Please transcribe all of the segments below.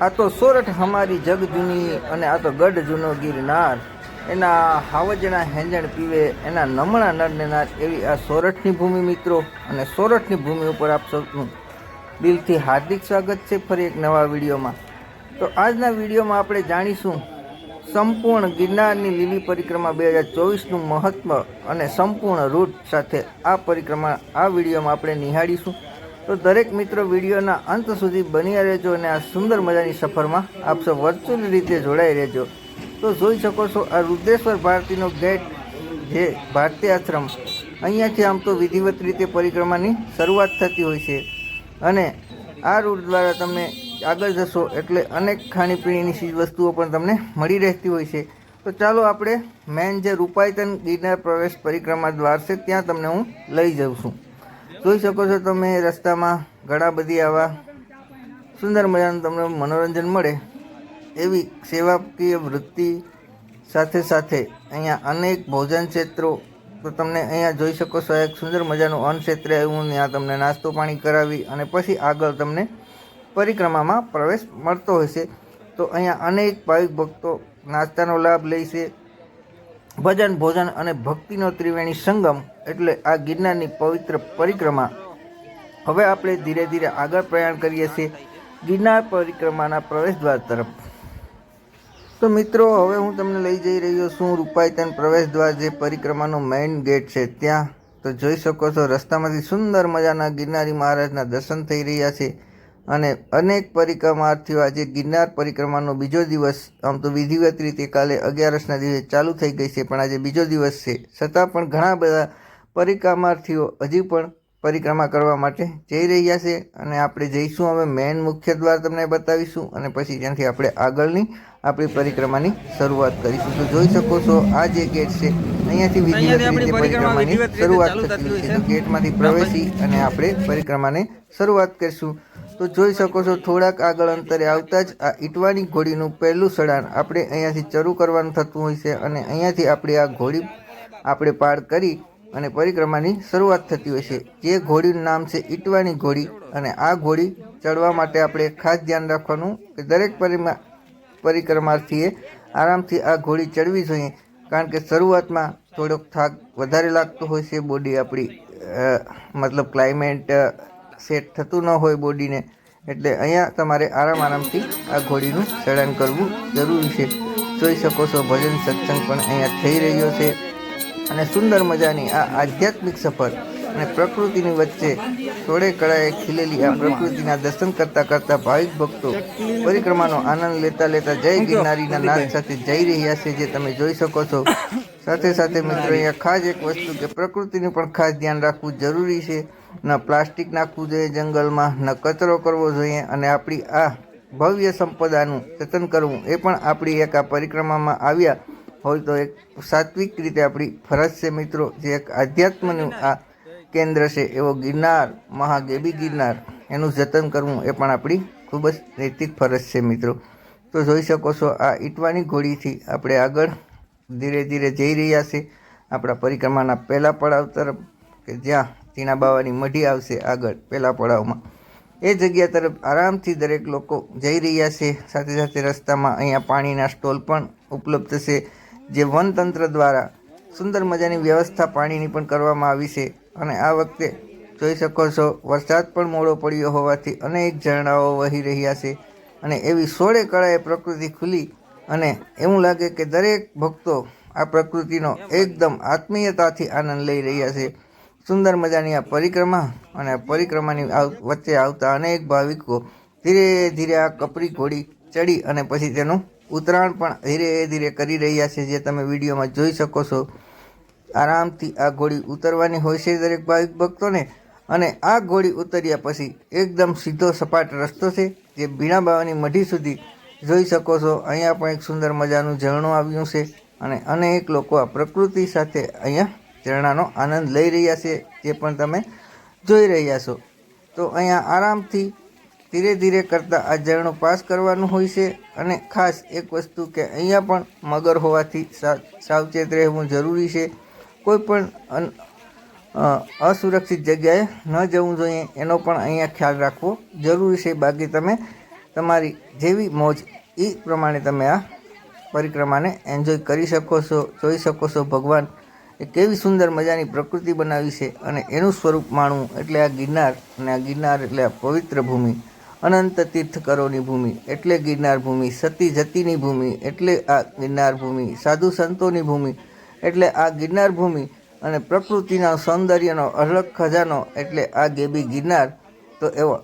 આ તો સોરઠ હમારી જગ જૂની અને આ તો ગઢ જૂનો ગિરનાર. એના હાવજના હેંજણ પીવે, એના નમણા નરને નાર એવી આ સોરઠની ભૂમિ મિત્રો. અને સોરઠની ભૂમિ ઉપર આપ સૌનું દિલથી હાર્દિક સ્વાગત છે ફરી એક નવા વિડીયોમાં. તો આજના વિડીયોમાં આપણે જાણીશું સંપૂર્ણ ગિરનારની લીલી પરિક્રમા બે હજાર ચોવીસનું મહત્ત્વ અને સંપૂર્ણ રૂટ સાથે આ પરિક્રમા આ વિડીયોમાં આપણે નિહાળીશું. તો દરેક મિત્રો વિડીયોના અંત સુધી બન્યા રહેજો અને આ સુંદર મજાની સફરમાં આપ સૌ વર્ચ્યુઅલ રીતે જોડાઈ રહેજો. તો જોઈ શકો છો આ રુદ્રેશ્વર ભારતીનો ગેટ જે ભારતીય આશ્રમ. અહીંયાથી આમ તો વિધિવત રીતે પરિક્રમાની શરૂઆત થતી હોય છે. અને આ રૂટ દ્વારા તમે આગળ જશો એટલે અનેક ખાણીપીણીની ચીજ વસ્તુઓ પણ તમને મળી રહેતી હોય છે. તો ચાલો આપણે મેન જે રૂપાયતન ગિરનાર પ્રવેશ પરિક્રમા દ્વાર છે, ત્યાં તમને હું લઈ જાઉં છું. જોઈ શકો છો તમે રસ્તામાં ઘણા બધી આવા સુંદર મજાનું તમને મનોરંજન મળે એવી સેવાકીય વૃત્તિ સાથે સાથે અહીંયા અનેક ભોજન ક્ષેત્રો તો તમને અહીંયા જોઈ શકો છો, એક સુંદર મજાનું અન્ન ક્ષેત્ર આવ્યું ત્યાં તમને નાસ્તો પાણી કરાવી અને પછી આગળ તમને પરિક્રમામાં પ્રવેશ મળતો છે તો અહીંયા અનેક ભાવિક ભક્તો નાસ્તાનો લાભ લે છે ભજન, ભોજન અને ભક્તિનો ત્રિવેણી સંગમ એટલે આ ગિરનારની પવિત્ર પરિક્રમા. હવે આપણે ધીરે ધીરે આગળ પ્રયાણ કરીએ છીએ ગિરનાર પરિક્રમાના પ્રવેશ દ્વાર તરફ. તો મિત્રો, હવે હું તમને લઈ જઈ રહ્યો છું રૂપાયતન પ્રવેશ દ્વાર જે પરિક્રમાનો મેઇન ગેટ છે. ત્યાં તો જોઈ શકો છો, રસ્તામાંથી સુંદર મજાના ગિરનારી મહારાજના દર્શન થઈ રહ્યા છે. અને અનેક પરિક્રમાર્થીઓ આજે ગિરનાર પરિક્રમાનો બીજો દિવસ આમ તો વિધિવત રીતે કાલે અગિયારસના દિવસે ચાલુ થઈ ગઈ છે પણ આજે બીજો દિવસ છે. છતાં પણ ઘણા બધા પરિક્રમાર્થીઓ હજી પણ પરિક્રમા કરવા માટે જઈ રહ્યા છે અને આપણે જઈશું હવે મેન મુખ્ય દ્વાર તમને બતાવીશું અને પછી ત્યાંથી આપણે આગળની આપણી પરિક્રમાની શરૂઆત કરીશું. તો જોઈ શકો છો આ જે ગેટ છે અહીંયાથી વિધિવત રીતે પરિક્રમાની શરૂઆત થતી હોય છે. ગેટમાંથી પ્રવેશી અને આપણે પરિક્રમાને શરૂઆત કરીશું. તો જોઈ શકો છો, થોડાક આગળ અંતરે આવતા જ આ ઈટવાની ઘોડીનું પહેલું સડાણ આપણે અહીંયાથી શરૂ કરવાનું થતું હોય છે અને અહીંયાથી આપણે આ ઘોડી આપણે પાર કરી અને પરિક્રમાની શરૂઆત થતી હોય છે. જે ઘોડીનું નામ છે ઈટવાની ઘોડી અને આ ઘોડી ચડવા માટે આપણે ખાસ ધ્યાન રાખવાનું કે દરેક પરિમા પરિક્રમાર્થીએ આરામથી આ ઘોડી ચડવી જોઈએ, કારણ કે શરૂઆતમાં થોડોક થાક વધારે લાગતો હોય છે બોડી આપણી મતલબ ક્લાઇમેટ સેટ થતું ન હોય બોડીને. એટલે અહીંયા તમારે આરામ આરામથી આ ઘોડીનું ચડાણ કરવું જરૂરી છે. જોઈ શકો છો, ભજન સત્સંગ પણ અહીંયા થઈ રહ્યો છે. અને સુંદર મજાની આ આધ્યાત્મિક સફર અને પ્રકૃતિની વચ્ચે થોડે કળાએ ખીલેલી આ પ્રકૃતિના દર્શન કરતા કરતા ભાવિક ભક્તો પરિક્રમાનો આનંદ લેતા લેતા જય ગિરનારીના નાદ સાથે જઈ રહ્યા છે, જે તમે જોઈ શકો છો. સાથે સાથે મિત્રો, અહીંયા ખાસ એક વસ્તુ કે પ્રકૃતિનું પણ ખાસ ધ્યાન રાખવું જરૂરી છે. ન પ્લાસ્ટિક નાખવું જોઈએ જંગલમાં, ન કચરો કરવો જોઈએ અને આપણી આ ભવ્ય સંપદાનું જતન કરવું એ પણ આપણી એક આ પરિક્રમામાં આવ્યા હોય તો એક સાત્વિક રીતે આપણી ફરજ છે મિત્રો, જે એક આધ્યાત્મનું આ કેન્દ્ર છે એવો ગિરનાર, મહાગેબી ગિરનાર, એનું જતન કરવું એ પણ આપણી ખૂબ જ નૈતિક ફરજ છે મિત્રો. તો જોઈ શકો છો આ ઈટવાની ઘોડીથી આપણે આગળ ધીરે ધીરે જઈ રહ્યા છે. આપણા પરિક્રમાના પહેલા પડાવ તરફ કે જ્યાં ટીણા બાવાની મઢી આવશે આગળ પહેલા પડાવમાં. એ જગ્યા તરફ આરામથી દરેક લોકો જઈ રહ્યા છે. સાથે સાથે રસ્તામાં અહીંયા પાણીના સ્ટોલ પણ ઉપલબ્ધ છે. જે વનતંત્ર દ્વારા સુંદર મજાની વ્યવસ્થા પાણીની પણ કરવામાં આવી છે. અને આ વખતે જોઈ શકો છો, વરસાદ પણ મોડો પડ્યો હોવાથી અનેક ઝરણાઓ વહી રહ્યા છે. અને એવી સોળે કળાએ પ્રકૃતિ ખુલી અને એવું લાગે કે દરેક ભક્તો આ પ્રકૃતિનો એકદમ આત્મીયતાથી આનંદ લઈ રહ્યા છે. સુંદર મજાની આ પરિક્રમા અને પરિક્રમાની વચ્ચે આવતા અનેક ભાવિકો ધીરે ધીરે આ કપરી ઘોડી ચડી અને પછી તેનું ઉતરાણ પણ ધીરે ધીરે કરી રહ્યા છે, જે તમે વિડીયોમાં જોઈ શકો છો. આરામથી આ ઘોડી ઉતરવાની હોય છે દરેક ભાવિક ભક્તોને અને આ ઘોડી ઉતર્યા પછી એકદમ સીધો સપાટ રસ્તો છે, જે બીણા બાવાની મઢી સુધી જોઈ શકો છો. અહીંયા પણ એક સુંદર મજાનું ઝરણું આવ્યું છે અને અનેક લોકો આ પ્રકૃતિ સાથે અહીંયા ઝરણાનો આનંદ લઈ રહ્યા છે, જે પણ તમે જોઈ રહ્યા છો. તો અહીંયા આરામથી ધીરે ધીરે કરતાં આ ઝરણું પાસ કરવાનું હોય છે અને ખાસ એક વસ્તુ કે અહીંયા પણ મગર હોવાથી સાવચેત રહેવું જરૂરી છે. કોઈ પણ અસુરક્ષિત જગ્યાએ ન જવું જોઈએ, એનો પણ અહીંયા ખ્યાલ રાખવો જરૂરી છે. બાકી તમે તમારી જેવી મોજ એ પ્રમાણે તમે આ પરિક્રમાને એન્જોય કરી શકો છો, જોઈ શકો છો ભગવાન એ કેવી સુંદર મજાની પ્રકૃતિ બનાવી છે અને એનું સ્વરૂપ માણવું એટલે આ ગિરનાર અને આ ગિરનાર એટલે આ પવિત્ર ભૂમિ, અનંત તીર્થકરોની ભૂમિ એટલે ગિરનાર ભૂમિ, સતી જતીની ભૂમિ એટલે આ ગિરનાર ભૂમિ, સાધુ સંતોની ભૂમિ એટલે આ ગિરનાર ભૂમિ અને પ્રકૃતિના સૌંદર્યનો અલગ ખજાનો એટલે આ ગેબી ગિરનાર, તો એવો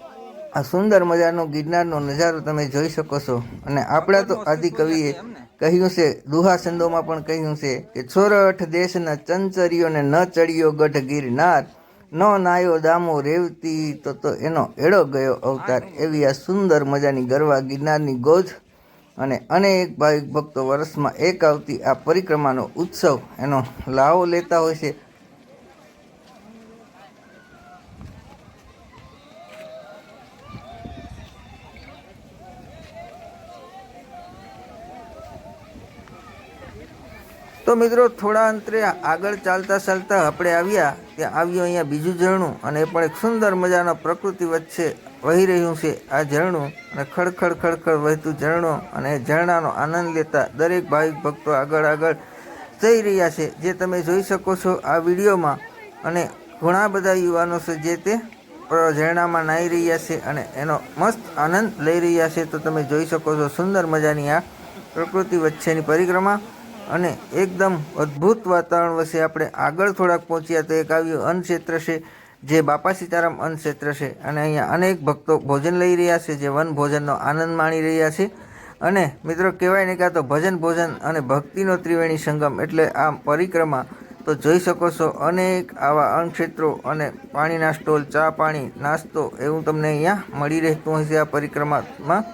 આ સુંદર મજાનો ગિરનારનો નજારો તમે જોઈ શકો છો. અને આપણા તો આદિ કવિએ કહ્યું છે દુહા છંદોમાં પણ કહ્યું છે કે છોરઠ દેશના ચંચરીઓને ન ચડ્યો ગઢ ગિરનાર ન નાયો દામો રેવતી તો તો એનો એળો ગયો અવતાર. એવી આ સુંદર મજાની ગરવા ગિરનારની ગોજ અને અનેક ભાવિક ભક્તો વર્ષમાં એક આવતી આ પરિક્રમાનો ઉત્સવ એનો લાવો લેતા હોય છે. તો મિત્રો, થોડા અંતરે આગળ ચાલતા ચાલતા આપણે આવ્યા ત્યાં આવ્યું અહીંયા બીજું ઝરણું અને એ પણ એક સુંદર મજાના પ્રકૃતિ વચ્ચે વહી રહ્યું છે આ ઝરણું અને ખડખડ ખડખડ વહેતું ઝરણું અને ઝરણાનો આનંદ લેતા દરેક ભાવિક ભક્તો આગળ આગળ જઈ રહ્યા છે. જે તમે જોઈ શકો છો આ વિડીયોમાં અને ઘણા બધા યુવાનો છે જે તે ઝરણામાં નાહી રહ્યા છે અને એનો મસ્ત આનંદ લઈ રહ્યા છે. તો તમે જોઈ શકો છો સુંદર મજાની આ પ્રકૃતિ વચ્ચેની પરિક્રમા. અને એકદમ અદ્ભુત વાતાવરણ વચ્ચે આપણે આગળ થોડાક પહોંચ્યા તો એક આવ્યું અન્ન ક્ષેત્ર છે, જે બાપા સીતારામ અન્ન ક્ષેત્ર છે. અને અહીંયા અનેક ભક્તો ભોજન લઈ રહ્યા છે, જે વન ભોજનનો આનંદ માણી રહ્યા છે. અને મિત્રો કહેવાય ને કે તો ભજન ભોજન અને ભક્તિનો ત્રિવેણી સંગમ એટલે આ પરિક્રમા તો જોઈ શકો છો, અનેક આવા અન્ન ક્ષેત્રો અને પાણીના સ્ટોલ, ચા પાણી, નાસ્તો એવું તમને અહીંયા મળી રહેતું હશે આ પરિક્રમામાં.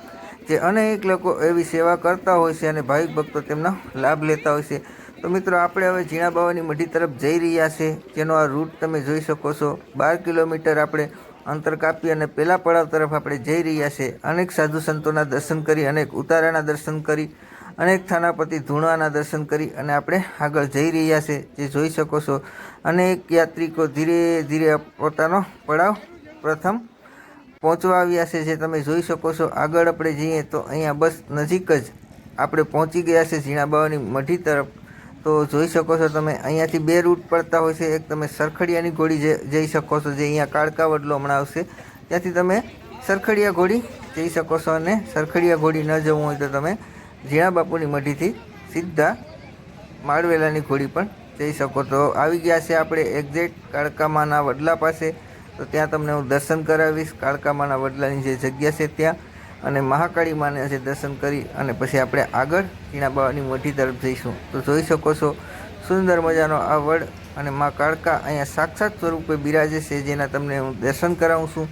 જે અનેક લોકો એવી સેવા કરતા હોય છે અને ભાવિક ભક્તો તેમનો લાભ લેતા હોય છે. તો મિત્રો, આપણે હવે ઝીણા બાવાની મઢી તરફ જઈ રહ્યા છે. જેનો આ રૂટ તમે જોઈ શકો છો. બાર કિલોમીટર આપણે અંતર કાપી અને પહેલા પડાવ તરફ આપણે જઈ રહ્યા છે. અનેક સાધુ સંતોના દર્શન કરી, અનેક ઉતારાના દર્શન કરી, અનેક થાનાપતિ ધૂણાના દર્શન કરી અને આપણે આગળ જઈ રહ્યા છે. જે જોઈ શકો છો, અનેક યાત્રિકો ધીરે ધીરે પોતાનો પડાવ પ્રથમ પહોંચવા આવ્યા છે, જે તમે જોઈ શકો છો. આગળ આપણે જઈએ તો અહીંયા બસ નજીક જ આપણે પહોંચી ગયા છે, ઝીણાબાવાની મઢી તરફ. તો જોઈ શકો છો તમે, અહીંયાથી બે રૂટ પડતા હોય છે. એક તમે સરખડિયાની ઘોડી જઈ શકો છો, જે અહીંયા કાળકા વડલો હમણાં આવશે. ત્યાંથી તમે સરખડિયા ઘોડી જઈ શકો છો અને સરખડિયા ઘોડી ન જવું હોય તો તમે ઝીણા બાપુની મઢીથી સીધા માળવેલાની ઘોડી પણ જઈ શકો. તો આવી ગયા છે આપણે એક્ઝેક્ટ કાળકામાના વડલા પાસે. તો ત્યાં તમને હું દર્શન કરાવીશ. કાળકામાના વડલાની જે જગ્યા છે ત્યાં. અને મહાકાળી માને આજે દર્શન કરી અને પછી આપણે આગળ ટીણા બાવાની મોટી તરફ જઈશું. તો જોઈ શકો છો, સુંદર મજાનો આ વડ અને મા કાળકા અહીંયા સાક્ષાત સ્વરૂપે બિરાજે છે, જેના તમને હું દર્શન કરાવું છું.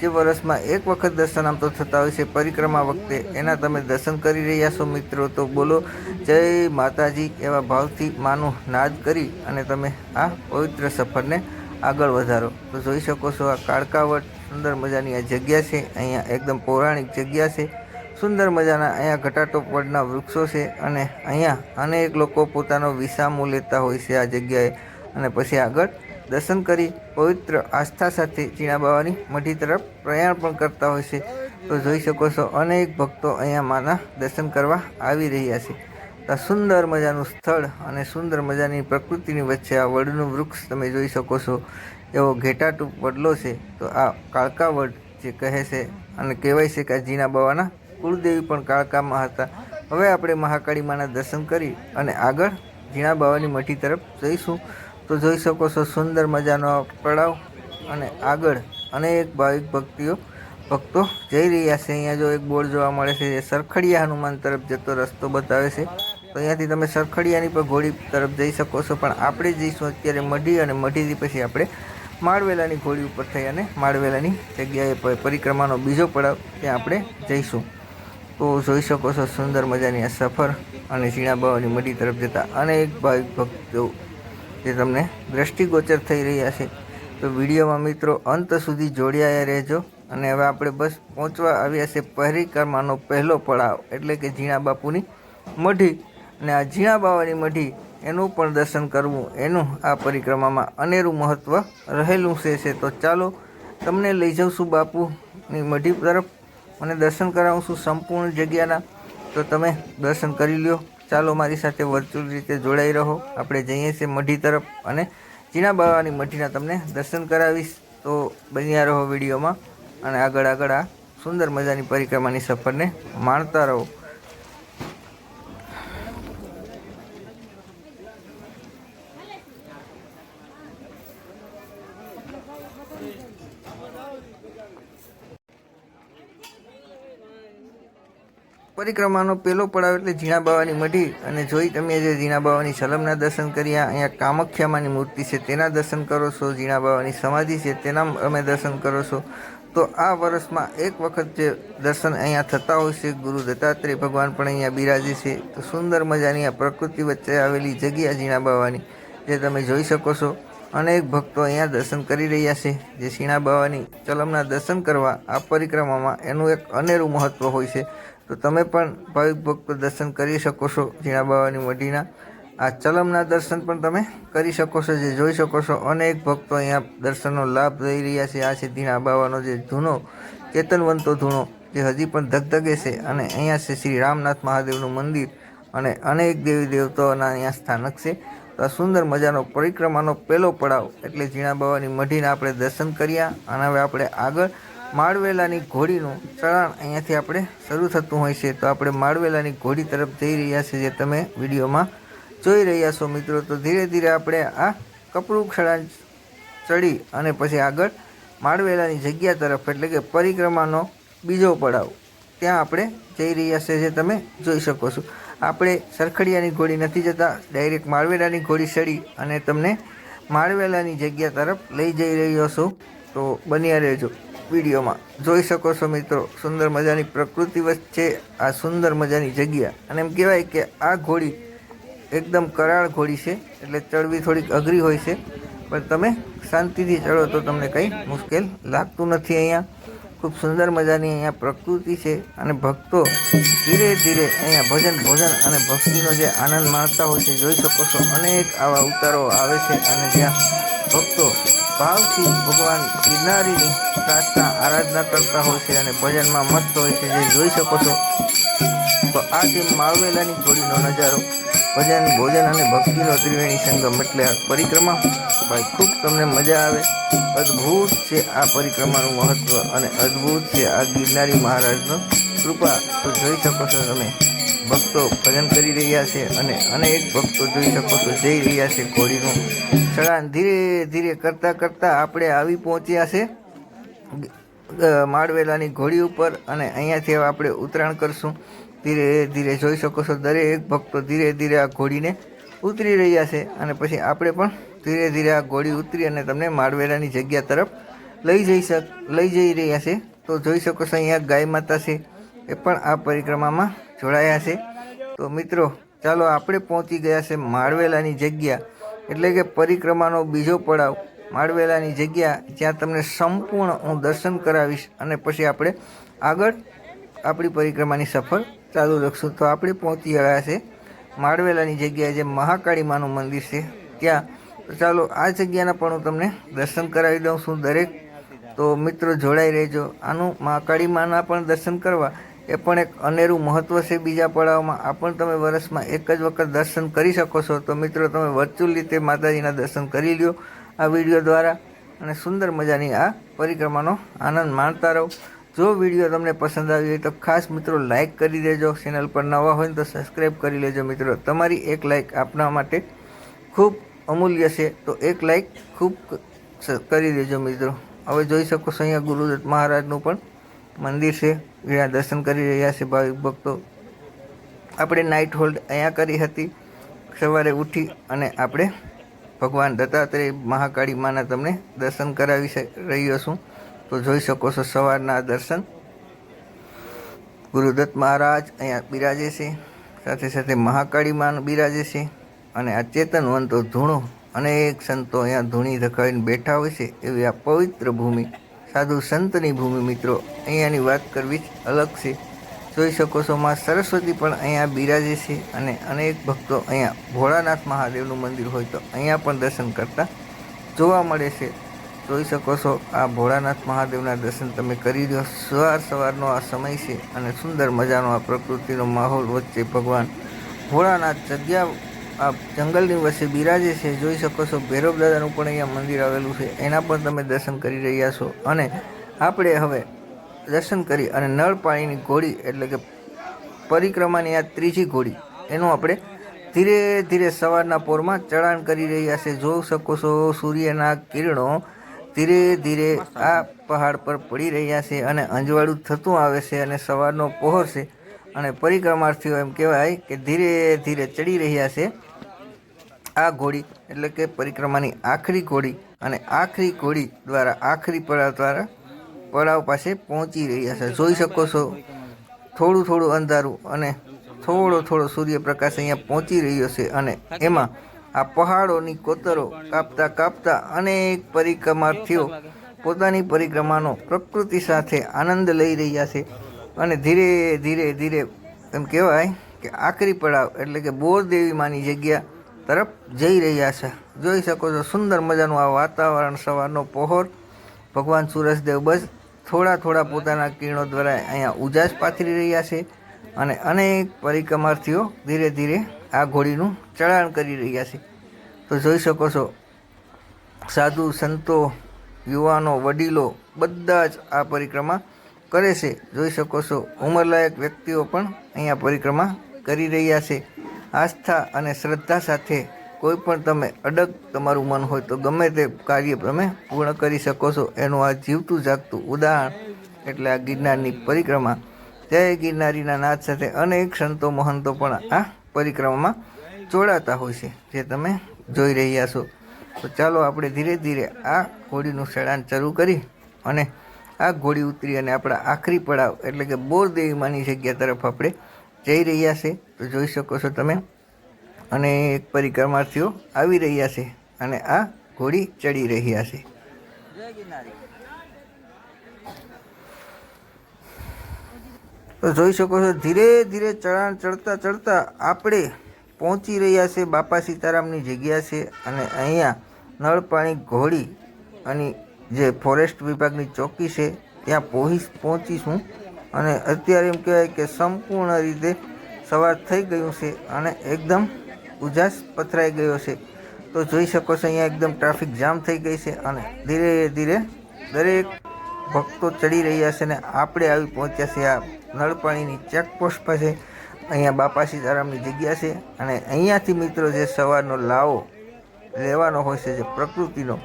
જે વર્ષમાં એક વખત દર્શન આમ તો થતા હોય છે પરિક્રમા વખતે. એના તમે દર્શન કરી રહ્યા છો મિત્રો. તો બોલો, જય માતાજી એવા ભાવથી માનું નાદ કરી અને તમે આ પવિત્ર સફરને આગળ વધારો. તો જોઈ શકો છો આ કાળકાવટ, સુંદર મજાની આ જગ્યા છે. અહીંયા એકદમ પૌરાણિક જગ્યા છે. સુંદર મજાના અહીંયા ઘટાટોપ વડના વૃક્ષો છે અને અહીંયા અનેક લોકો પોતાનો વિસામો લેતા હોય છે આ જગ્યાએ. અને પછી આગળ દર્શન કરી પવિત્ર આસ્થા સાથે ચીણાબાવાની મઢી તરફ પ્રયાણ પણ કરતા હોય છે. તો જોઈ શકો છો અનેક ભક્તો અહીંયા માના દર્શન કરવા આવી રહ્યા છે. આ સુંદર મજાનું સ્થળ અને સુંદર મજાની પ્રકૃતિની વચ્ચે આ વડનું વૃક્ષ તમે જોઈ શકો છો. એવો ઘેટાટૂપ વડલો છે. તો આ કાળકા વડ જે કહે છે અને કહેવાય છે કે આ જીના બાવાના કુળદેવી પણ કાળકામાં હતા. હવે આપણે મહાકાળી માના દર્શન કરી અને આગળ ઝીણા બાવાની મઠી તરફ જઈશું. તો જોઈ શકો છો સુંદર મજાનો પડાવ અને આગળ અનેક ભાવિક ભક્તિઓ, ભક્તો જઈ રહ્યા છે. અહીંયા જો એક બોર્ડ જોવા મળે છે, જે સરખડિયા હનુમાન તરફ જતો રસ્તો બતાવે છે. તો અહીંયાથી તમે સરખડિયાની પર ઘોડી તરફ જઈ શકો છો. પણ આપણે જઈશું અત્યારે મઢી અને મઢીથી પછી આપણે માળવેલાની ઘોડી ઉપર થઈ અને માળવેલાની જગ્યાએ પરિક્રમાનો બીજો પડાવ ત્યાં આપણે જઈશું. તો જોઈ શકો છો સુંદર મજાની આ સફર અને ઝીણાબાવાની મઢી તરફ જતા અનેક ભાવિક ભક્તો જે તમને દ્રષ્ટિગોચર થઈ રહ્યા છે. તો વિડીયોમાં મિત્રો અંત સુધી જોડ્યા રહેજો અને હવે આપણે બસ પહોંચવા આવ્યા છે પરિક્રમાનો પહેલો પડાવ એટલે કે ઝીણા બાપુની મઢી. અને આ જીણા બાવાની મઢી, એનું પણ દર્શન કરવું, એનું આ પરિક્રમામાં અનેરું મહત્ત્વ રહેલું છે છે. તો ચાલો તમને લઈ જાઉં છું બાપુની મઢી તરફ અને દર્શન કરાવું છું સંપૂર્ણ જગ્યાના. તો તમે દર્શન કરી લ્યો. ચાલો મારી સાથે વર્ચ્યુઅલ રીતે જોડાઈ રહો. આપણે જઈએ છીએ મઢી તરફ અને જીણા બાવાની મઢીના તમને દર્શન કરાવીશ. તો બન્યા રહો વિડીયોમાં અને આગળ આગળ આ સુંદર મજાની પરિક્રમાની સફરને માણતા રહો. પરિક્રમાનો પહેલો પડાવ એટલે ઝીણા બાવાની મઢી. અને જોઈ તમે જે ઝીણા બાવાની સલમના દર્શન કર્યા, અહીંયા કામખ્યામાની મૂર્તિ છે, તેના દર્શન કરો છો, ઝીણા બાવાની સમાધિ છે, તેના અમે દર્શન કરો છો. તો આ વર્ષમાં એક વખત જે દર્શન અહીંયા થતા હોય છે, ગુરુ દત્તાત્રેય ભગવાન પણ અહીંયા બિરાજે છે. તો સુંદર મજાની આ પ્રકૃતિ વચ્ચે આવેલી જગ્યા ઝીણા બાવાની, જે તમે જોઈ શકો છો. અનેક ભક્તો અહીંયા દર્શન કરી રહ્યા છે, જે શીણા બાવાની ચલમના દર્શન કરવા આ પરિક્રમામાં એનું એક અનેરું મહત્ત્વ હોય છે. તો તમે પણ ભાવિક ભક્તો દર્શન કરી શકો છો ઝીણા બાવાની મઢીના. આ ચલમના દર્શન પણ તમે કરી શકો છો, જે જોઈ શકો છો. અનેક ભક્તો અહીંયા દર્શનનો લાભ લઈ રહ્યા છે. આ છે ઝીણા બાવાનો જે ધૂનો ચેતનવંતો ધૂણો, જે હજી પણ ધગધગે છે. અને અહીંયા છે શ્રી રામનાથ મહાદેવનું મંદિર અને અનેક દેવી દેવતાઓના અહીંયા સ્થાનક છે. તો આ સુંદર મજાનો પરિક્રમાનો પહેલો પડાવ એટલે ઝીણા બાવાની મઢીના આપણે દર્શન કર્યા અને હવે આપણે આગળ માળવેલાની ઘોડીનું ચઢાણ અહીંયાથી આપણે શરૂ થતું હોય છે. તો આપણે માળવેલાની ઘોડી તરફ જઈ રહ્યા છીએ જે તમે વિડીયોમાં જોઈ રહ્યા છો મિત્રો. તો ધીરે ધીરે આપણે આ કપડું ચઢાણ ચડી અને પછી આગળ માળવેલાની જગ્યા તરફ, એટલે કે પરિક્રમાનો બીજો પડાવ, ત્યાં આપણે જઈ રહ્યા છીએ જે તમે જોઈ શકો છો. આપણે સરખડિયાની ઘોડી નથી જતા, ડાયરેક્ટ માળવેલાની ઘોડી ચડી અને તમને માળવેલાની જગ્યા તરફ લઈ જઈ રહ્યો છું. તો બન્યા રહેજો. વિડીયોમાં. જોઈ શકો છો મિત્રો, સુંદર મજાની પ્રકૃતિ વચ્ચે આ સુંદર મજાની જગ્યા. અને એમ કહેવાય કે આ ઘોડી એકદમ કરાળ ઘોડી છે, એટલે ચડવી થોડીક અઘરી હોય છે. પણ તમે શાંતિથી ચડો તો તમને કંઈ મુશ્કેલ લાગતું નથી અહીંયા. ખૂબ સુંદર મજાની અહીંયા પ્રકૃતિ છે અને ભક્તો ધીરે ધીરે અહીંયા ભજન, ભોજન અને ભક્તિનો જે આનંદ માણતા હોય છે, જોઈ શકો છો, અનેક આવા ઉતારો આવે છે અને જ્યાં ભક્તો ભાવથી ભગવાન ગિરનારીની પ્રાર્થના, આરાધના કરતા હોય છે અને ભજનમાં મસ્ત હોય છે, જે જોઈ શકો છો. તો આ જે માળવેલાની ઘોડીનો નજારો, ભજન, ભોજન અને ભક્તિનો ત્રિવેણી સંગમ એટલે આ પરિક્રમા ભાઈ, ખૂબ તમને મજા આવે. અદ્ભુત છે આ પરિક્રમાનું મહત્ત્વ અને અદ્ભુત છે આ ગિરનારી મહારાજનો કૃપા. તો જોઈ શકો છો તમે, ભક્તો ભજન કરી રહ્યા છે અને અનેક ભક્તો જોઈ શકો છો, જઈ રહ્યા છે ઘોડીનું ચઢાણ. ધીરે ધીરે કરતાં કરતાં આપણે આવી પહોંચ્યા છે માળવેલાની ઘોડી ઉપર અને અહીંયાથી આપણે ઉતરાણ કરશું. ધીરે ધીરે જોઈ શકો છો દરેક ભક્તો ધીરે ધીરે આ ઘોડીને ઉતરી રહ્યા છે અને પછી આપણે પણ ધીરે ધીરે આ ઘોડી ઉતરી અને તમને માળવેલાની જગ્યા તરફ લઈ જઈ શક, લઈ જઈ રહ્યા છે. તો જોઈ શકો છો અહીંયા ગાય માતા છે, એ પણ આ પરિક્રમામાં જોડાયા છે. તો મિત્રો, ચાલો આપણે પહોંચી ગયા છે માળવેલાની જગ્યા. એટલે કે પરિક્રમાનો બીજો પડાવ. માળવેલાની જગ્યા જ્યાં તમને સંપૂર્ણ હું દર્શન કરાવીશ અને પછી આપણે આગળ આપણી પરિક્રમાની સફર ચાલુ રાખશું. તો આપણે પહોંચી ગયા છે માળવેલાની જગ્યાએ જે મહાકાળી માનું મંદિર છે. ત્યાં ચાલો, આ જગ્યાના પણ હું તમને દર્શન કરાવી દઉં છું દરેક. તો મિત્રો, જોડાઈ રહેજો. આનું મહાકાળી માના પણ દર્શન કરવા. એ પણ એક અનેરું મહત્ત્વ છે બીજા પડાવમાં. આ પણ તમે વર્ષમાં એક જ વખત દર્શન કરી શકો છો. તો મિત્રો, તમે વર્ચ્યુઅલ રીતે માતાજીના દર્શન કરી લ્યો આ વીડિયો દ્વારા. અને સુંદર મજાની આ પરિક્રમાનો આનંદ માણતા રહો. જો વીડિયો તમને પસંદ આવ્યો હોય તો ખાસ મિત્રો લાઇક કરી દેજો. ચેનલ પર નવા હોય તો સબસ્ક્રાઈબ કરી લેજો મિત્રો. તમારી એક લાઇક આપના માટે ખૂબ અમૂલ્ય છે, તો એક લાઇક ખૂબ કરી દેજો મિત્રો. હવે જોઈ શકો છો અહીંયા ગુરુદત્ત મહારાજનું પણ મંદિર છે. જ્યાં દર્શન કરી રહ્યા છે ભાવિક ભક્તો. આપણે નાઇટ હોલ્ડ અહીંયા કરી હતી. સવારે ઉઠી અને આપણે ભગવાન દત્તાત્રેય મહાકાળી માના તમને દર્શન કરાવી રહ્યો છું. તો જોઈ શકો છો સવારના દર્શન. ગુરુદત્ત મહારાજ અહીંયા બિરાજે છે. સાથે સાથે મહાકાળી માન બિરાજે છે. અને આ ચેતનવંતો ધૂણો અનેક સંતો અહીંયા ધૂણી રખાવીને બેઠા હોય છે એવી આ પવિત્ર ભૂમિ, સાધુ સંતની ભૂમિ મિત્રો, અહીંયાની વાત કરવી જ અલગ છે. જોઈ શકો છો માં સરસ્વતી પણ અહીંયા બિરાજે છે અને અનેક ભક્તો અહીંયા ભોળાનાથ મહાદેવનું મંદિર હોય તો અહીંયા પણ દર્શન કરતા જોવા મળે છે. જોઈ શકો છો આ ભોળાનાથ મહાદેવના દર્શન તમે કરી દો સવાર સવારનો આ સમય છે અને સુંદર મજાનો આ પ્રકૃતિનો માહોલ વચ્ચે ભગવાન ભોળાનાથ જગ્યા આ જંગલની વચ્ચે બિરાજે છે, જોઈ શકો છો ભૈરવ દાદાનું પણ અહીંયા મંદિર આવેલું છે. એના પણ તમે દર્શન કરી રહ્યા છો. અને આપણે હવે દર્શન કરી અને નળ પાણીની ઘોડી એટલે કે પરિક્રમાની આ ત્રીજી ઘોડી, એનું આપણે ધીરે ધીરે સવારના પોરમાં ચઢાણ કરી રહ્યા છે. જોઈ શકો છો સૂર્યના કિરણો ધીરે ધીરે આ પહાડ પર પડી રહ્યા છે અને અંજવાળું થતું આવે છે અને સવારનો પહોર છે. અને પરિક્રમાર્થીઓ એમ કહેવાય કે ધીરે ધીરે ચડી રહ્યા છે. આ ઘોડી એટલે કે પરિક્રમાની આખરી ઘોડી અને આખરી ઘોડી દ્વારા આખરી પડાવ દ્વારા પડાવ પાસે પહોંચી રહ્યા છે. જોઈ શકો છો, થોડું થોડું અંધારું અને થોડો થોડો સૂર્યપ્રકાશ અહીંયા પહોંચી રહ્યો છે અને એમાં આ પહાડોની કોતરો કાપતા કાપતા અનેક પરિક્રમાર્થીઓ પોતાની પરિક્રમાનો પ્રકૃતિ સાથે આનંદ લઈ રહ્યા છે અને ધીરે ધીરે ધીરે એમ કહેવાય કે આખરી પડાવ એટલે કે બોરદેવી માની જગ્યા તરફ જઈ રહ્યા છે. જોઈ શકો છો, સુંદર મજાનું આ વાતાવરણ સવારનો પહોર. ભગવાન સૂરજદેવ બસ થોડા થોડા પોતાના કિરણો દ્વારા અહીંયા ઉજાસ પાથરી રહ્યા છે અને અનેક પરિક્રમાર્થીઓ ધીરે ધીરે આ ઘોડીનું ચઢાણ કરી રહ્યા છે. તો જોઈ શકો છો, સાધુ, સંતો, યુવાનો, વડીલો બધા જ આ પરિક્રમા કરે છે. જોઈ શકો છો, ઉંમરલાયક વ્યક્તિઓ પણ અહીંયા પરિક્રમા કરી રહ્યા છે. આસ્થા અને શ્રદ્ધા સાથે કોઈ પણ તમે અડગ તમારું મન હોય તો ગમે તે કાર્ય તમે પૂર્ણ કરી શકો છો. એનું આ જીવતું જાગતું ઉદાહરણ એટલે આ ગિરનારની પરિક્રમા. જય ગિરનારીના નાદ સાથે અનેક સંતો મહંતો પણ આ પરિક્રમામાં જોડાતા હોય છે, જે તમે જોઈ રહ્યા છો. તો ચાલો આપણે ધીરે ધીરે આ ઘોડીનું ચઢાણ શરૂ કરી અને આ ઘોડી ઉતરી અને આપણા આખરી પડાવ એટલે કે બોરદેવી માની જગ્યા તરફ આપણે જઈ રહ્યા છે. જોઈ શકો છો તમે. અને એક પરિક્રમાર્થીઓ આવી રહ્યા છે અને આ ઘોડી ચડી રહ્યા છે. તો જોઈ શકો છો, ધીરે ધીરે ચઢાણ ચડતા ચડતા આપણે પહોંચી રહ્યા છે બાપા સીતારામની જગ્યા છે અને અહીંયા નળ પાણી ઘોડી અને જે ફોરેસ્ટ વિભાગની ચોકી છે, ત્યાં પહોંચી પહોંચીશું. અને અત્યારે એમ કહેવાય કે સંપૂર્ણ રીતે સવાર થઈ ગયું છે અને એકદમ ઉજાસ પથરાઈ ગયો છે. તો જોઈ શકો છો અહીંયા એકદમ ટ્રાફિક જામ થઈ ગઈ છે અને ધીરે ધીરે દરેક ભક્તો ચડી રહ્યા છે ને આપણે આવી પહોંચ્યા છે આ નળ પાણીની ચેકપોસ્ટ પાસે. અહીંયા બાપા સીતારામની જગ્યા છે અને અહીંયાથી મિત્રો જે સવારનો લાવો લેવાનો હોય છે, જે પ્રકૃતિનો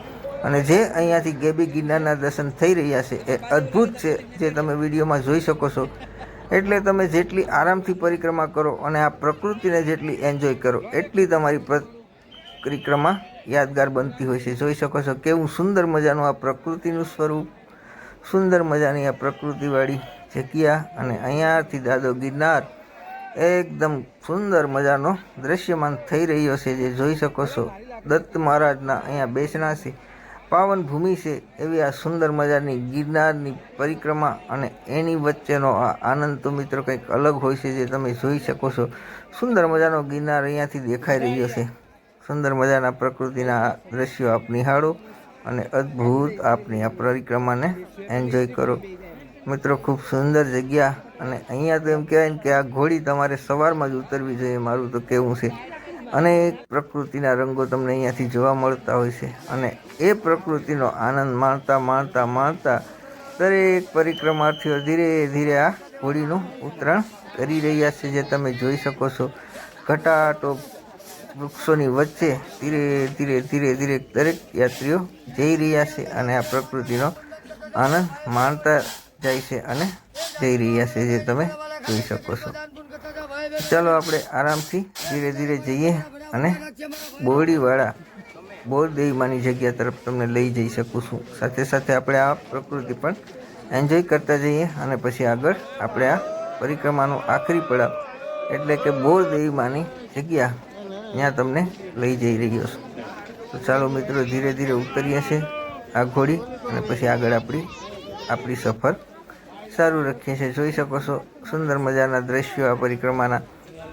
અને જે અહીંયાથી ગેબી ગિરનારના દર્શન થઈ રહ્યા છે, એ અદ્ભુત છે જે તમે વિડીયોમાં જોઈ શકો છો. એટલે તમે જેટલી આરામથી પરિક્રમા કરો અને આ પ્રકૃતિને જેટલી એન્જોય કરો, એટલી તમારી પરિક્રમા યાદગાર બનતી હોય છે. જોઈ શકો છો કેવું સુંદર મજાનું આ પ્રકૃતિનું સ્વરૂપ, સુંદર મજાની આ પ્રકૃતિવાળી જગ્યા અને અહીંયાથી દાદો ગિરનાર એકદમ સુંદર મજાનો દ્રશ્યમાન થઈ રહ્યો છે. જે જોઈ શકો છો દત્ત મહારાજના અહીંયા બેસણા છે. પાવન ભૂમિ છે એવી આ સુંદર મજાની ગિરનારની પરિક્રમા અને એની વચ્ચેનો આ આનંદ તો મિત્રો કંઈક અલગ હોય છે જે તમે જોઈ શકો છો. સુંદર મજાનો ગિરનાર અહીંયાથી દેખાઈ રહ્યો છે. સુંદર મજાના પ્રકૃતિના દ્રશ્યો આપ નિહાળો અને અદ્ભુત આપની આ પરિક્રમાને એન્જોય કરો. મિત્રો, ખૂબ સુંદર જગ્યા અને અહીંયા તો એમ કહેવાય ને કે આ ઘોડી તમારે સવારમાં જ ઉતરવી જોઈએ, મારું તો કહેવું છે. અનેક પ્રકૃતિના રંગો તમને અહીંયાથી જોવા મળતા હોય છે. અને એ પ્રકૃતિનો આનંદ માણતા માણતા માણતા દરેક પરિક્રમાર્થીઓ ધીરે ધીરે આ હોળીનું ઉતરાણ કરી રહ્યા છે, જે તમે જોઈ શકો છો. ઘટાટો વૃક્ષોની વચ્ચે ધીરે ધીરે ધીરે ધીરે દરેક યાત્રીઓ જઈ રહ્યા છે અને આ પ્રકૃતિનો આનંદ માણતા જાય છે અને જઈ રહ્યા છે, જે તમે જોઈ શકો છો. ચાલો આપણે આરામથી ધીરે ધીરે જઈએ અને બોરડીવાળા બોરદેવીમાંની જગ્યા તરફ તમને લઈ જઈ શકું છું. સાથે સાથે આપણે આ પ્રકૃતિ પણ એન્જોય કરતા જઈએ અને પછી આગળ આપણે આ પરિક્રમાનો આખરી પડાવ એટલે કે બોરદેવીમાંની જગ્યા ત્યાં તમને લઈ જઈ રહ્યો છું. તો ચાલો મિત્રો, ધીરે ધીરે ઉતરીએ છીએ આ ઘોડી અને પછી આગળ આપણી આપણી સફર સારું રાખીએ છીએ. જોઈ શકો છો, સુંદર મજાના દ્રશ્યો આ પરિક્રમાના,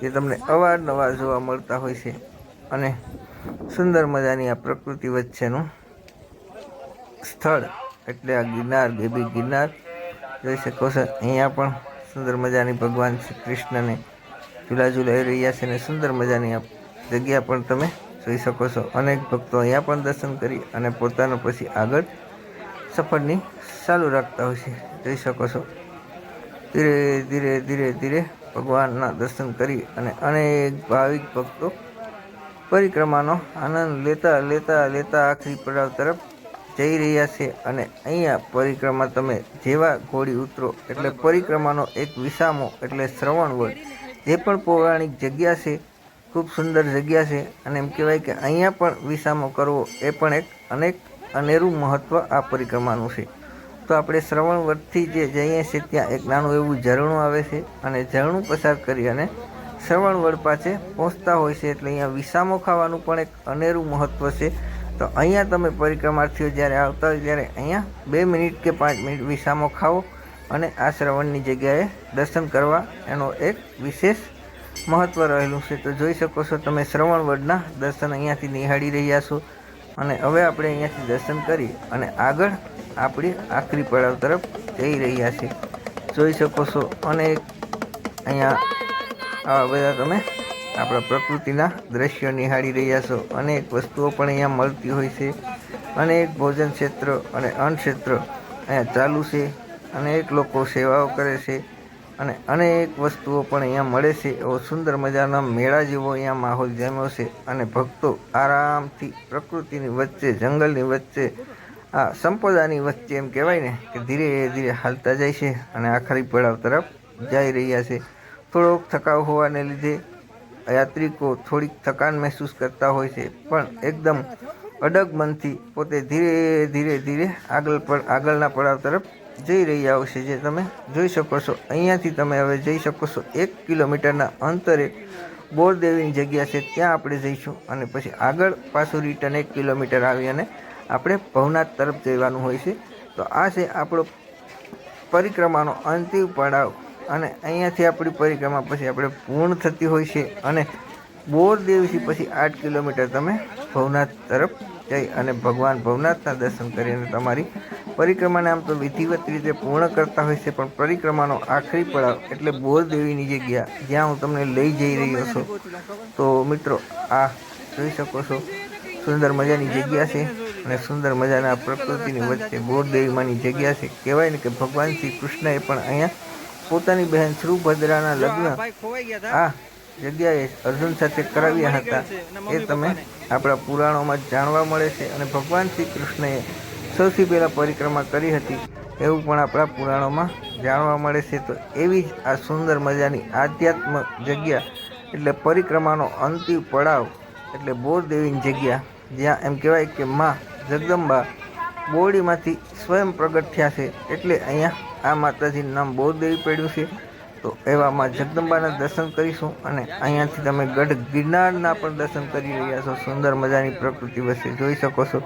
જે તમને અવારનવાર જોવા મળતા હોય છે. અને સુંદર મજાની આ પ્રકૃતિ વચ્ચેનું સ્થળ, એટલે આ ગિરનાર ગેબી ગિરનાર, જોઈ શકો છો. અહીંયા પણ સુંદર મજાની ભગવાન શ્રી કૃષ્ણને ઝૂલા ઝૂલાઈ રહ્યા છે અને સુંદર મજાની આ જગ્યા પણ તમે જોઈ શકો છો. અનેક ભક્તો અહીંયા પણ દર્શન કરી અને પોતાનો પછી આગળ સફરની ચાલુ રાખતા હોય છે. જોઈ શકો છો. ધીરે ધીરે ધીરે ધીરે ભગવાનના દર્શન કરી અને અનેક ભાવિક ભક્તો પરિક્રમાનો આનંદ લેતા લેતા લેતા આખરી પડાવ તરફ જઈ રહ્યા છે અને અહીંયા પરિક્રમા તમે જેવા ઘોડી ઉતરો એટલે પરિક્રમાનો એક વિસામો એટલે શ્રવણવડ જે પણ પૌરાણિક જગ્યા છે, ખૂબ સુંદર જગ્યા છે અને એમ કહેવાય કે અહીંયા પણ વિસામો કરવો એ પણ એક અનેક અનેરું મહત્ત્વ આ પરિક્રમાનું છે. તો આપણે શ્રવણવડથી જે જઈએ છીએ, ત્યાં એક નાનું એવું ઝરણું આવે છે અને ઝરણું પસાર કરી અને શ્રવણવડ પાસે પહોંચતા હોય છે. એટલે અહીંયા વિસામો ખાવાનું પણ એક અનેરું મહત્ત્વ છે. તો અહીંયા તમે પરિક્રમાર્થીઓ જ્યારે આવતા હોય ત્યારે અહીંયા બે મિનિટ કે પાંચ મિનિટ વિસામો ખાઓ અને આ શ્રવણની જગ્યાએ દર્શન કરવા એનો એક વિશેષ મહત્ત્વ રહેલું છે. તો જોઈ શકો છો તમે શ્રવણવડના દર્શન અહીંયાથી નિહાળી રહ્યા છો. અને હવે આપણે અહીંયાથી દર્શન કરી અને આગળ આપણી આખરી પડાવ તરફ જઈ રહ્યા છે. જોઈ શકો છો અને અહીંયા આવા બધા તમે આપણા પ્રકૃતિના દ્રશ્યો નિહાળી રહ્યા છો. અનેક વસ્તુઓ પણ અહીંયા મળતી હોય છે. અનેક ભોજન ક્ષેત્ર અને અન્ન ક્ષેત્ર અહીંયા ચાલુ છે. અનેક લોકો સેવાઓ કરે છે અને અનેક વસ્તુઓ પણ અહીંયા મળે છે. એવો સુંદર મજાનો મેળા જેવો અહીંયા માહોલ જામ્યો છે અને ભક્તો આરામથી પ્રકૃતિની વચ્ચે, જંગલની વચ્ચે આ સંપદાની વચ્ચે એમ કહેવાય ને કે ધીરે ધીરે હાલતા જાય છે અને આખરી પડાવ તરફ જઈ રહ્યા છે. થોડોક થકાવ હોવાને લીધે યાત્રિકો થોડીક થકાન મહેસૂસ કરતા હોય છે, પણ એકદમ અડગ મનથી પોતે ધીરે ધીરે ધીરે આગળ પર, આગળના પડાવ તરફ જઈ રહ્યા હોય છે, જે તમે જોઈ શકો છો. અહીંયાથી તમે હવે જઈ શકો છો એક કિલોમીટરના અંતરે બોરદેવીની જગ્યા છે, ત્યાં આપણે જઈશું અને પછી આગળ પાછું રિટર્ન એક કિલોમીટર આવી અને આપણે ભવનાથ તરફ જવાનું હોય છે. તો આ છે આપણો પરિક્રમાનો અંતિમ પડાવ. અને અહીંયાથી આપણી પરિક્રમા પછી આપણે પૂર્ણ થતી હોય છે. અને બોરદેવથી પછી આઠ કિલોમીટર તમે ભવનાથ તરફ જઈ અને ભગવાન ભવનાથના દર્શન કરીને તમારી પરિક્રમાને આમ તો વિધિવત રીતે પૂર્ણ કરતા હોય છે, પણ પરિક્રમાનો આખરી પડાવ એટલે બોરદેવીની જગ્યા જ્યાં હું તમને લઈ જઈ રહ્યો છું. તો મિત્રો, આ જોઈ શકો છો. સુંદર મજાની જગ્યા છે. અને સુંદર મજાના પ્રકૃતિની વચ્ચે બોરદેવીમાંની જગ્યા છે. કહેવાય ને કે ભગવાન શ્રી કૃષ્ણએ પણ અહીંયા પોતાની બહેન સુભદ્રાના લગ્ન આ જગ્યાએ અર્જુન સાથે કરાવ્યા હતા. એ તમે આપણા પુરાણોમાં જાણવા મળે છે અને ભગવાન શ્રી કૃષ્ણએ સૌથી પહેલાં પરિક્રમા કરી હતી એવું પણ આપણા પુરાણોમાં જાણવા મળે છે. તો એવી જ આ સુંદર મજાની આધ્યાત્મ જગ્યા એટલે પરિક્રમાનો અંતિમ પડાવ એટલે બોરદેવીની જગ્યા. જ્યાં એમ કહેવાય કે માં જગદંબા બોરડીમાંથી સ્વયં પ્રગટ થયા છે એટલે અહીંયા આ માતાજીનું નામ બોરદેવી પડ્યું છે. તો એવામાં જગદંબાના દર્શન કરીશું અને અહીંયાથી તમે ગઢ ગિરનારના પણ દર્શન કરી રહ્યા છો. સુંદર મજાની પ્રકૃતિ વચ્ચે જોઈ શકો છો.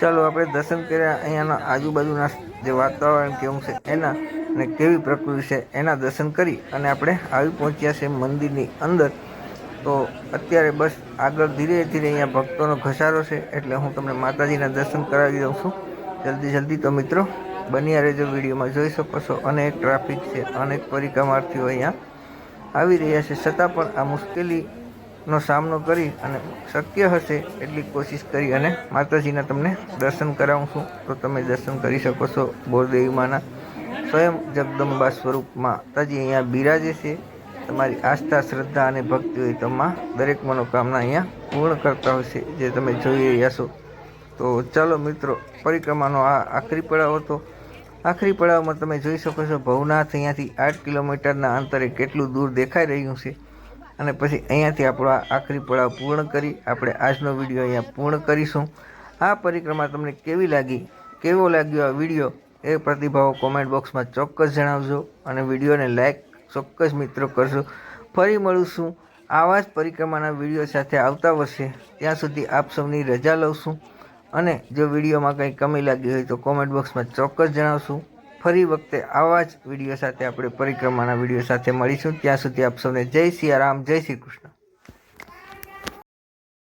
ચાલો આપણે દર્શન કર્યા અહીંયાના આજુબાજુના જે વાતાવરણ કેવું છે એના અને કેવી પ્રકૃતિ છે એના દર્શન કરી અને આપણે આવી પહોંચ્યા છે મંદિરની અંદર. તો અત્યારે બસ આગળ ધીરે ધીરે અહીંયા ભક્તોનો ઘસારો છે, એટલે હું તમને માતાજીના દર્શન કરાવી દઉં છું. જલ્દી જલ્દી તો મિત્રો, બન્યા રહેજો વિડીયોમાં, જોઈ શકો છો, અનેક ટ્રાફિક છે, અનેક પરિક્રમાર્થીઓ અહીંયા આવી રહ્યા છે. છતાં પણ આ મુશ્કેલીનો સામનો કરી અને શક્ય હશે એટલી કોશિશ કરી અને માતાજીના તમને દર્શન કરાવું છું. તો તમે દર્શન કરી શકો છો. બોરદેવી માના સ્વયં જગદંબા સ્વરૂપ માતાજી અહીંયા બિરાજે છે. તમારી આસ્થા, શ્રદ્ધા અને ભક્તિ હોય તો દરેક મનોકામના અહીંયા પૂર્ણ કરતા હોય છે, જે તમે જોઈ રહ્યા છો. તો ચાલો મિત્રો, પરિક્રમાનો આ આખરી પડાવ હતો. આખરી પડાવમાં તમે જોઈ શકો છો, ભવનાથ અહીંયાથી આઠ કિલોમીટરના અંતરે કેટલું દૂર દેખાઈ રહ્યું છે. અને પછી અહીંયાથી આપણો આખરી પડાવ પૂર્ણ કરી આપણે આજનો વીડિયો અહીંયા પૂર્ણ કરીશું. આ પરિક્રમા તમને કેવી લાગી? કેવો લાગ્યો આ વીડિયો? એ પ્રતિભાવો કોમેન્ટ બોક્સમાં ચોક્કસ જણાવજો અને વિડીયોને લાઈક ચોક્કસ મિત્રો કરશો. ફરી મળીશું. આવા જ પરિક્રમાના વીડિયો સાથે આવતા વર્ષે. ત્યાં સુધી આપ સૌની રજા લઉં છું. અને જો વિડીયોમાં કંઈ કમી લાગી હોય તો કોમેન્ટ બોક્સમાં ચોક્કસ જણાવશું. ફરી વખતે આવા જ વીડિયો સાથે આપણે પરિક્રમાના વીડિયો સાથે મળીશું. ત્યાં સુધી આપ સૌને જય સિયારામ, જય શ્રી કૃષ્ણ.